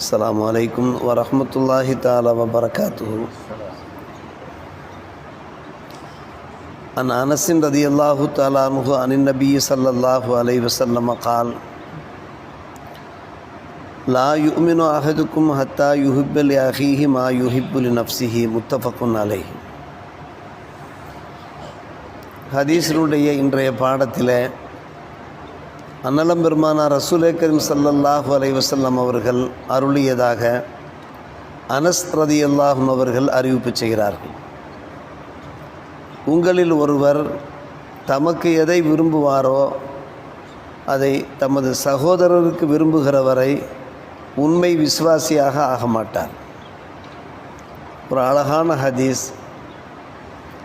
السلام عليكم ورحمة الله تعالى وبركاته عن أنس رضي الله تعالى عنه عن النبي صلى الله عليه وسلم قال لا يؤمن أحدكم حتى يحب لأخيه ما يحب لنفسه متفق عليه ஹதீஸினுடைய இன்றைய பாடத்தில் அன்னலம் பெருமானார் ரசூலே கரீம் சல்லல்லாஹு அலைவசல்லம் அவர்கள் அருளியதாக அனஸ் ரதி அல்லாஹும் அவர்கள் அறிவிப்பு செய்கிறார்கள். உங்களில் ஒருவர் தமக்கு எதை விரும்புவாரோ அதை தமது சகோதரருக்கு விரும்புகிறவரை உண்மை விசுவாசியாக ஆக மாட்டார். ஒரு அழகான ஹதீஸ்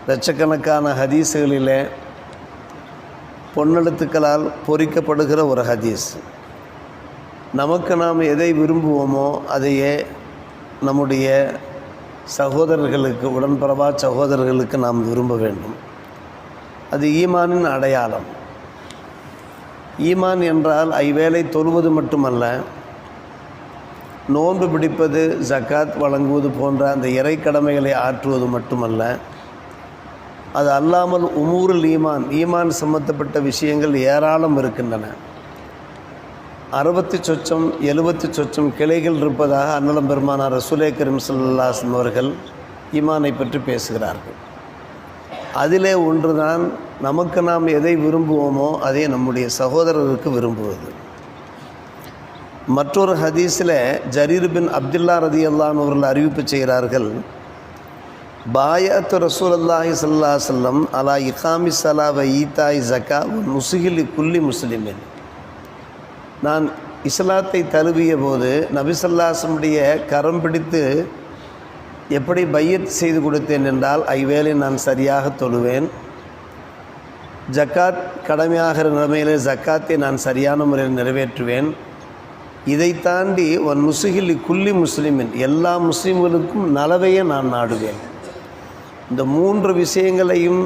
லட்சக்கணக்கான ஹதீஸுகளிலே பொன்னெழுத்துக்களால் பொறிக்கப்படுகிற ஒரு ஹதீஸ். நமக்கு நாம் எதை விரும்புவோமோ அதையே நம்முடைய சகோதரர்களுக்கு உடன்பிறவா சகோதரர்களுக்கு நாம் விரும்ப வேண்டும். அது ஈமானின் அடையாளம். ஈமான் என்றால் ஐவேளை தொழுவது மட்டுமல்ல நோன்பு பிடிப்பது ஜக்காத் வழங்குவது போன்ற அந்த இறை கடமைகளை ஆற்றுவது மட்டுமல்ல அது அல்லாமல் உமூருல் ஈமான் ஈமான் சம்பந்தப்பட்ட விஷயங்கள் ஏராளம் இருக்கின்றன. அறுபத்தி சொச்சம் எழுபத்தி சொச்சம் கிளைகள் இருப்பதாக அன்னலம் பெருமானார் ரசூலே கரீம் சல்லாஸ்லம் அவர்கள் ஈமானை பற்றி பேசுகிறார்கள். அதிலே ஒன்றுதான் நமக்கு நாம் எதை விரும்புவோமோ அதை நம்முடைய சகோதரருக்கு விரும்புவது. மற்றொரு ஹதீஸில் ஜரீர் பின் அப்துல்லா ரதி அல்லான் அவர்கள் அறிவிப்பு செய்கிறார்கள் பாயத்து ரசூலல்லாஹி சல்லா சொல்லம் அலா இகாமி சலாவ ஈதாய் ஜக்கா முசுகிலி குல்லி முஸ்லிமின். நான் இஸ்லாத்தை தழுவிய போது நபிசல்லாசமுடைய கரம் பிடித்து எப்படி பையத் செய்து கொடுத்தேன் என்றால் ஐவேளை நான் சரியாக தொழுவேன். ஜக்காத் கடமையாகிற நிலைமையிலே ஜக்காத்தை நான் சரியான முறையில் நிறைவேற்றுவேன். இதை தாண்டி ஒன் முசுகிலி குல்லி முஸ்லிமின் எல்லா முஸ்லீம்களுக்கும் நலவையே நான் நாடுவேன். இந்த மூன்று விஷயங்களையும்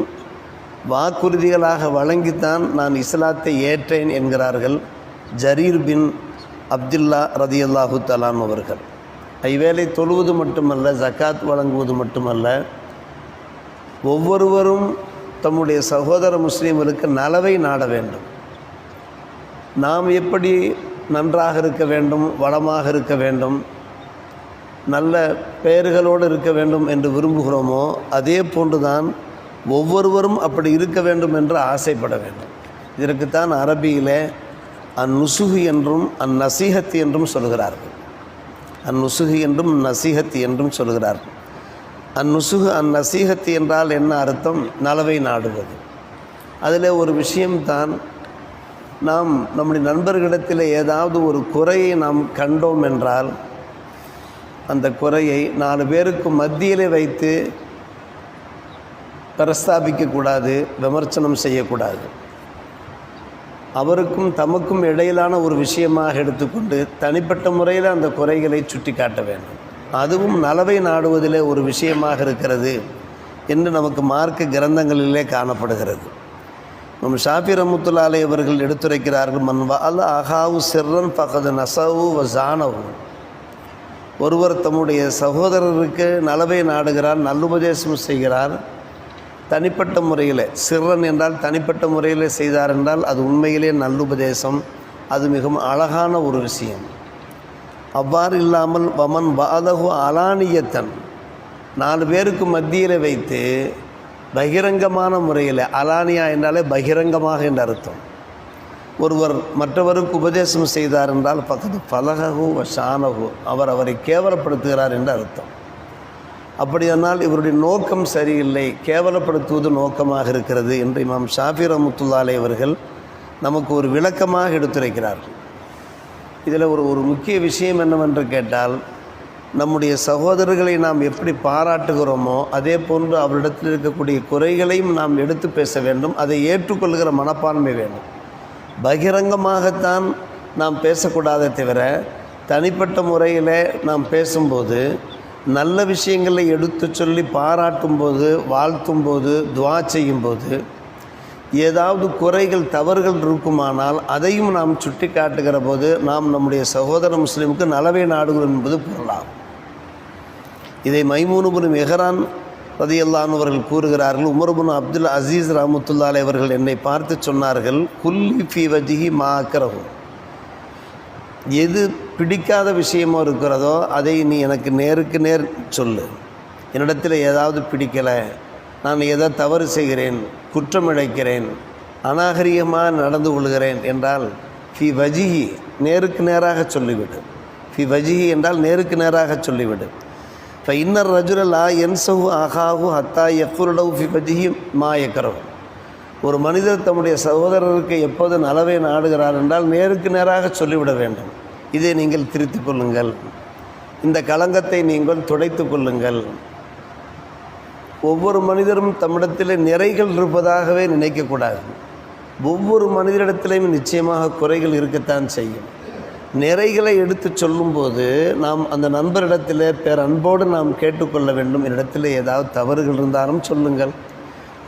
வாக்குறுதிகளாக வழங்கித்தான் நான் இஸ்லாத்தை ஏற்றேன் என்கிறார்கள் ஜரீர் பின் அப்துல்லா ரதியல்லாஹு தலாம் அவர்கள். ஐவேளை தொழுவது மட்டுமல்ல ஜக்காத் வழங்குவது மட்டுமல்ல ஒவ்வொருவரும் தம்முடைய சகோதர முஸ்லீம்களுக்கு நலவை நாட வேண்டும். நாம் எப்படி நன்றாக இருக்க வேண்டும் வளமாக இருக்க வேண்டும் நல்ல பெயர்களோடு இருக்க வேண்டும் என்று விரும்புகிறோமோ அதே போன்றுதான் ஒவ்வொருவரும் அப்படி இருக்க வேண்டும் என்று ஆசைப்பட வேண்டும். இதற்குத்தான் அரபியில் அந்நுசுகு என்றும் அந்நசீகத்து என்றும் சொல்கிறார்கள். அந்நுசுகு என்றும் நசீகத்து என்றும் சொல்கிறார்கள். அந்நுசுகு அந்நசீகத்து என்றால் என்ன அர்த்தம்? நலவை நாடுவது. அதில் ஒரு விஷயம்தான் நாம் நம்முடைய நண்பர்களிடத்தில் ஏதாவது ஒரு குறையை நாம் கண்டோம் என்றால் அந்த குறையை நாலு பேருக்கு மத்தியிலே வைத்து பிரஸ்தாபிக்கக்கூடாது விமர்சனம் செய்யக்கூடாது. அவருக்கும் தமக்கும் இடையிலான ஒரு விஷயமாக எடுத்துக்கொண்டு தனிப்பட்ட முறையில் அந்த குறைகளை சுட்டி காட்ட வேண்டும். அதுவும் நலவை நாடுவதிலே ஒரு விஷயமாக இருக்கிறது என்று நமக்கு மார்க்க கிரந்தங்களிலே காணப்படுகிறது. நம் ஷாஃபி ரமுத்துல்லாலே அவர்கள் எடுத்துரைக்கிறார்கள் மன்வா அல்ல அகாவு சிறன் பகது நசவு வ ஒருவர் தம்முடைய சகோதரருக்கு நலவை நாடுகிறார் நல்லுபதேசம் செய்கிறார். தனிப்பட்ட முறையில் சிறன் என்றால் தனிப்பட்ட முறையில் செய்தார் என்றால் அது உண்மையிலே நல்லுபதேசம். அது மிகவும் அழகான ஒரு விஷயம். அவ்வாறு இல்லாமல் வமன் பாதகு அலானியத்தன் நாலு பேருக்கு மத்தியில் வைத்து பகிரங்கமான முறையில் அலானியா என்றாலே பகிரங்கமாக என்ற அர்த்தம். ஒருவர் மற்றவருக்கு உபதேசம் செய்தார் என்றால் பக்கத்து பலககு ஷானகோ அவர் அவரை கேவலப்படுத்துகிறார் என்று அர்த்தம். அப்படியானால் இவருடைய நோக்கம் சரியில்லை. கேவலப்படுத்துவது நோக்கமாக இருக்கிறது என்று இமாம் ஷாஃபி ரமுத்துல்லாலே அவர்கள் நமக்கு ஒரு விளக்கமாக எடுத்துரைக்கிறார்கள். இதில் ஒரு ஒரு முக்கிய விஷயம் என்னவென்று கேட்டால் நம்முடைய சகோதரர்களை நாம் எப்படி பாராட்டுகிறோமோ அதே போன்று அவரிடத்தில் இருக்கக்கூடிய குறைகளையும் நாம் எடுத்து பேச வேண்டும். அதை ஏற்றுக்கொள்கிற மனப்பான்மை வேண்டும். பகிரங்கமாகத்தான் நாம் பேசக்கூடாதே தவிர தனிப்பட்ட முறையில் நாம் பேசும்போது நல்ல விஷயங்களை எடுத்து சொல்லி பாராட்டும்போது வாழ்த்தும்போது துவா செய்யும்போது ஏதாவது குறைகள் தவறுகள் இருக்குமானால் அதையும் நாம் சுட்டி காட்டுகிற போது நாம் நம்முடைய சகோதர முஸ்லீமுக்கு நலவை நாடுகிறோம் என்பது பொருளாகும். இதை மைமூனுபுன் மெஹரான் ரதியல்லான் அவர்கள் கூறுகிறார்கள் உமர்புன் அப்துல் அசீஸ் ரஹமத்துல்லாலே அவர்கள் என்னை பார்த்து சொன்னார்கள் குல்லி ஃபி வஜிஹி மா எது பிடிக்காத விஷயமோ இருக்கிறதோ அதை நீ எனக்கு நேருக்கு நேர் சொல்லு. என்னிடத்தில் ஏதாவது பிடிக்கலை நான் எதை தவறு செய்கிறேன் குற்றம் இழைக்கிறேன் அநாகரிகமாக நடந்து கொள்கிறேன் என்றால் ஃபி வஜிஹி நேருக்கு நேராக சொல்லிவிடு. ஃபி வஜிஹி என்றால் நேருக்கு நேராக சொல்லிவிடு. இப்போ இன்னர் ரஜுலலா என்சஹு அகாஹு ஹத்தா எஃபுரடவு ஃபி வஜிஹி மா எக்கரவு ஒரு மனிதர் தம்முடைய சகோதரருக்கு எப்போது நலவை நாடுகிறார் என்றால் நேருக்கு நேராக சொல்லிவிட வேண்டும். இதை நீங்கள் திருத்தி கொள்ளுங்கள். இந்த களங்கத்தை நீங்கள் துடைத்து கொள்ளுங்கள். ஒவ்வொரு மனிதரும் தம்மிடத்தில் நிறைகள் இருப்பதாகவே நினைக்கக்கூடாது. ஒவ்வொரு மனிதரிடத்திலையும் நிச்சயமாக குறைகள் இருக்கத்தான் செய்யும். நிறைகளை எடுத்து சொல்லும்போது நாம் அந்த நண்பரிடத்தில் பேர் அன்போடு நாம் கேட்டுக்கொள்ள வேண்டும். என்னிடத்தில் ஏதாவது தவறுகள் இருந்தாலும் சொல்லுங்கள்.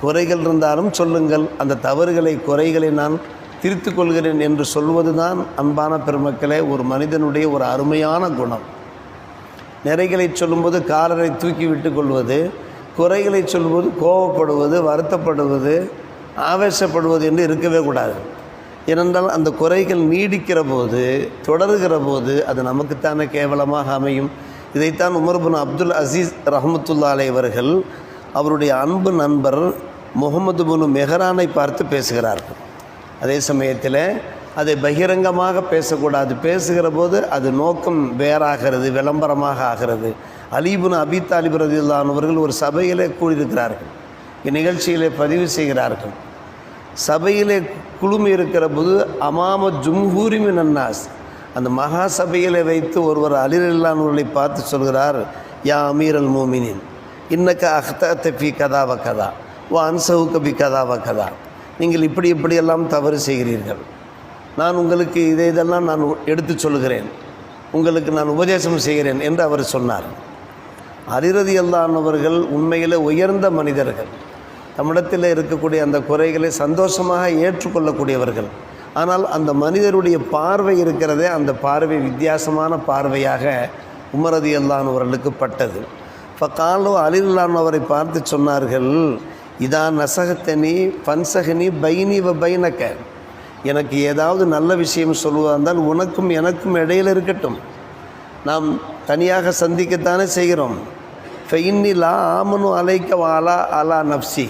குறைகள் இருந்தாலும் சொல்லுங்கள். அந்த தவறுகளை குறைகளை நான் திருத்து கொள்கிறேன் என்று சொல்வது தான் அன்பான பெருமக்களே ஒரு மனிதனுடைய ஒரு அருமையான குணம். நிறைகளை சொல்லும்போது காலரை தூக்கி விட்டு கொள்வது குறைகளை சொல்லும்போது கோபப்படுவது வருத்தப்படுவது ஆவேசப்படுவது என்று இருக்கவே கூடாது. ஏனென்றால் அந்த குறைகள் நீடிக்கிற போது தொடர்கிற போது அது நமக்குத்தானே கேவலமாக அமையும். இதைத்தான் உமர்புன் அப்துல் அசீஸ் ரஹமத்துல்லா அவர்கள் அவருடைய அன்பு நண்பர் முகமது புனு மெஹரானை பார்த்து பேசுகிறார்கள். அதே சமயத்தில் அதை பகிரங்கமாக பேசக்கூடாது. பேசுகிற போது அது நோக்கம் வேறாகிறது விளம்பரமாக ஆகிறது. அலீபுன் அபி தாலிப் ரதியுல்லானவர்கள் ஒரு சபையிலே கூடியிருக்கிறார்கள். இந்நிகழ்ச்சியிலே பதிவு செய்கிறார்கள். சபையிலே குழுமி இருக்கிற போது அமாம ஜும்ஹூரிமி நன்னாஸ் அந்த மகா சபையிலே வைத்து ஒருவர் அலிரல்லானவர்களை பார்த்து சொல்கிறார் யா அமீர் அல் மோமினின் இன்னக்க அஹ்தத்தை பி கதாவ கதா ஓ அன்சவு கபி கதாவ கதா. நீங்கள் இப்படி இப்படியெல்லாம் தவறு செய்கிறீர்கள். நான் உங்களுக்கு இதை இதெல்லாம் நான் எடுத்து சொல்கிறேன் உங்களுக்கு நான் உபதேசம் செய்கிறேன் என்று அவர் சொன்னார். அரிரதி அல்லானவர்கள் உண்மையில் உயர்ந்த மனிதர்கள். தம்மிடத்தில் இருக்கக்கூடிய அந்த குறைகளை சந்தோஷமாக ஏற்றுக்கொள்ளக்கூடியவர்கள். ஆனால் அந்த மனிதருடைய பார்வை இருக்கிறதே அந்த பார்வை வித்தியாசமான பார்வையாக உமரதி அல்லானவர்களுக்கு பட்டது. இப்போ காலோ அலில்லான் அவரை பார்த்து சொன்னார்கள் இதான் நசகத்தனி பன்சகனி பைனி வ பைனக்க எனக்கு ஏதாவது நல்ல விஷயம் சொல்வதா இருந்தால் உனக்கும் எனக்கும் இடையில் இருக்கட்டும். நாம் தனியாக சந்திக்கத்தானே செய்கிறோம். ஃபெயின்னிலா ஆமனு அலைக்க வாலா அலா நப்சி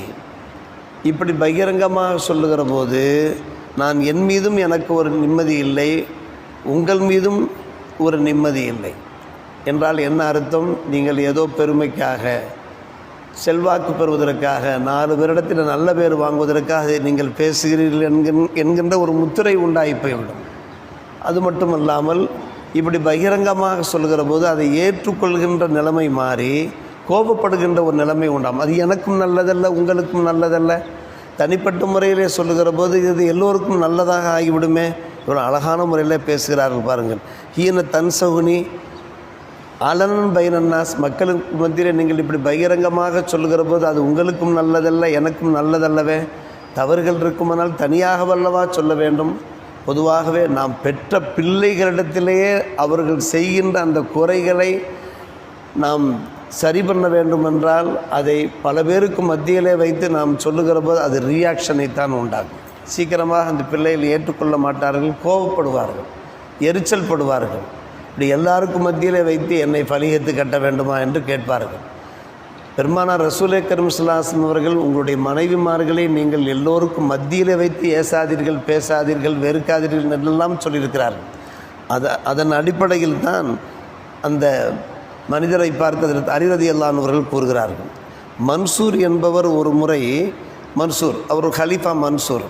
இப்படி பகிரங்கமாக சொல்லுகிற போது நான் என் மீதும் எனக்கு ஒரு நிம்மதி இல்லை உங்கள் மீதும் ஒரு நிம்மதி இல்லை. என்றால் என்ன அர்த்தம்? நீங்கள் ஏதோ பெருமைக்காக செல்வாக்கு பெறுவதற்காக நாலு பேரிடத்தில் நல்ல பேர் வாங்குவதற்காக நீங்கள் பேசுகிறீர்கள் என்கின் என்கின்ற ஒரு முத்திரை உண்டாகி போய்விடும். அது மட்டுமல்லாமல் இப்படி பகிரங்கமாக சொல்கிற போது அதை ஏற்றுக்கொள்கின்ற நிலைமை மாறி கோபப்படுகின்ற ஒரு நிலைமை உண்டாம். அது எனக்கும் நல்லதல்ல உங்களுக்கும் நல்லதல்ல. தனிப்பட்ட முறையிலே சொல்லுகிற போது இது எல்லோருக்கும் நல்லதாக ஆகிவிடுமே. இவ்வளோ அழகான முறையில் பேசுகிறார்கள் பாருங்கள். ஹீன தன்சகுனி அலனன் பைனன்னாஸ் மக்களுக்கு மத்தியில் நீங்கள் இப்படி பகிரங்கமாக சொல்லுகிற போது அது உங்களுக்கும் நல்லதல்ல எனக்கும் நல்லதல்லவே. தவறுகள் இருக்குமானால் தனியாக வல்லவா சொல்ல வேண்டும். பொதுவாகவே நாம் பெற்ற பிள்ளைகளிடத்திலேயே அவர்கள் செய்கின்ற அந்த குறைகளை நாம் சரி பண்ண வேண்டுமென்றால் அதை பல பேருக்கு மத்தியிலே வைத்து நாம் சொல்லுகிற போது அது ரியாக்ஷனை தான் உண்டாகும் சீக்கிரமாக அந்த பிள்ளைகள் ஏற்றுக்கொள்ள மாட்டார்கள் கோவப்படுவார்கள் எரிச்சல் படுவார்கள். இப்படி எல்லாருக்கும் மத்தியிலே வைத்து என்னை பலியத்து கட்ட வேண்டுமா என்று கேட்பார்கள். பெருமானார் ரசூலே கரும்சுல்லாசன் அவர்கள் உங்களுடைய மனைவிமார்களை நீங்கள் எல்லோருக்கும் மத்தியிலே வைத்து ஏசாதீர்கள் பேசாதீர்கள் வெறுக்காதீர்கள் என்றெல்லாம் சொல்லியிருக்கிறார்கள். அத அதன் அடிப்படையில் தான் அந்த மனிதரை பார்த்து அரிரதி அல்லானவர்கள் கூறுகிறார்கள். மன்சூர் என்பவர் ஒரு முறை மன்சூர் அவர் ஹலீஃபா மன்சூர்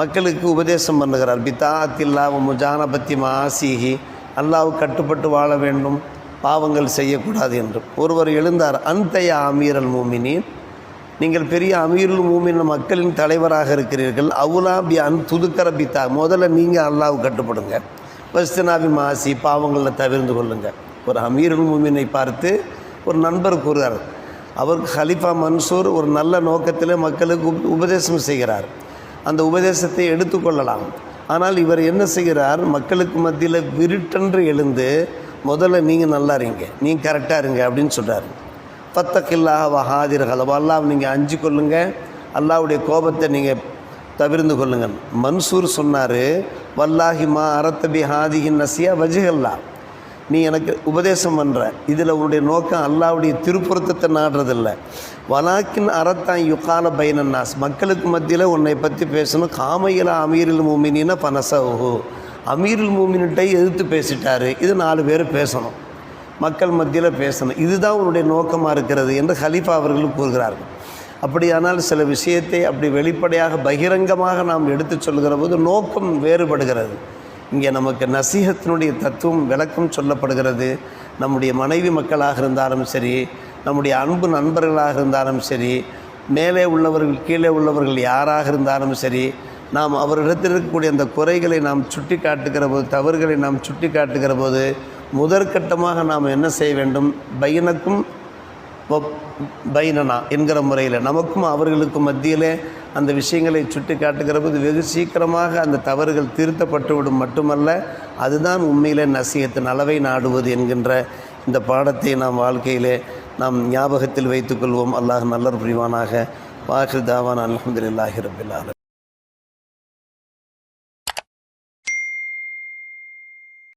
மக்களுக்கு உபதேசம் பண்ணுகிறார். பித்தா அத்தில்லா முஜானபத்தி மாசிஹி அல்லாஹ் கட்டுப்பட்டு வாழ வேண்டும் பாவங்கள் செய்யக்கூடாது என்று. ஒருவர் எழுந்தார் அந்தைய அமீரல் மூமினின். நீங்கள் பெரிய அமீருல் மூமின் மக்களின் தலைவராக இருக்கிறீர்கள். அவுலா பி அன் துதுக்கர பித்தா முதல்ல நீங்கள் அல்லாஹ் கட்டுப்படுங்க. வஸ்தனாபி மாசி பாவங்களில் தவிர்ந்து கொள்ளுங்கள் ஒரு அமீருல் மூமினை பார்த்து ஒரு நண்பர் கூறுகிறார். அவர் ஹலிஃபா மன்சூர் ஒரு நல்ல நோக்கத்தில் மக்களுக்கு உப- உபதேசம் செய்கிறார். அந்த உபதேசத்தை எடுத்துக்கொள்ளலாம். ஆனால் இவர் என்ன செய்கிறார்? மக்களுக்கு மத்தியில் விருட்டென்று எழுந்து முதல்ல நீங்கள் நல்லா இருங்க நீங்கள் கரெக்டாக இருங்க அப்படின்னு சொல்கிறார் பத்தக்கில்லாக வஹாதிர்கள் ஹலவா அல்லாஹ் நீங்கள் அஞ்சு கொள்ளுங்க. அல்லாவுடைய கோபத்தை நீங்கள் தவிர்ந்து கொள்ளுங்கள். மன்சூர் சொன்னார் வல்லாஹிமா அரத்தபி ஹாதிகின் நசியா வஜிகல்லா நீ எனக்கு உபதேசம் பண்ணுற இதில் உன்னுடைய நோக்கம் அல்லாவுடைய திருப்புறத்தத்தை நாடுறதில்ல. வலாக்கின் அறத்தான் யுகால பைனன்னாஸ். மக்களுக்கு மத்தியில் உன்னை பற்றி பேசணும். காமையில் அமீரில் மூமினின்னா பனசவு அமீரில் மூமினிட்டை எதிர்த்து பேசிட்டாரு. இது நாலு பேர் பேசணும். மக்கள் மத்தியில் பேசணும். இதுதான் உன்னுடைய நோக்கமாக இருக்கிறது என்று ஹலீஃபா அவர்கள் கூறுகிறார்கள். அப்படியானால் சில விஷயத்தை அப்படி வெளிப்படையாக பகிரங்கமாக நாம் எடுத்துச் சொல்கிற போது நோக்கம் வேறுபடுகிறது. இங்கே நமக்கு நசீகத்தினுடைய தத்துவம் விளக்கம் சொல்லப்படுகிறது. நம்முடைய மனைவி மக்களாக இருந்தாலும் சரி நம்முடைய அன்பு நண்பர்களாக இருந்தாலும் சரி மேலே உள்ளவர்கள் கீழே உள்ளவர்கள் யாராக இருந்தாலும் சரி நாம் அவரிடத்தில் இருக்கக்கூடிய அந்த குறைகளை நாம் சுட்டி காட்டுகிற போது தவறுகளை நாம் சுட்டி காட்டுகிற போது முதற்கட்டமாக நாம் என்ன செய்ய வேண்டும்? பையனுக்கும் பைனனா என்கிற முறையில் நமக்கும் அவர்களுக்கும் மத்தியிலே அந்த விஷயங்களை சுட்டி காட்டுகிற போது வெகு சீக்கிரமாக அந்த தவறுகள் திருத்தப்பட்டுவிடும் மட்டுமல்ல அதுதான் உண்மையிலே நசியத்தின் நலவை நாடுவது என்கின்ற இந்த பாடத்தை நாம் வாழ்க்கையிலே நாம் ஞாபகத்தில் வைத்துக்கொள்வோம் அல்லாஹ் நல்லர் புரிவானாக. வாஹிர் தாவான். அலமதுல்லாஹி ரபில்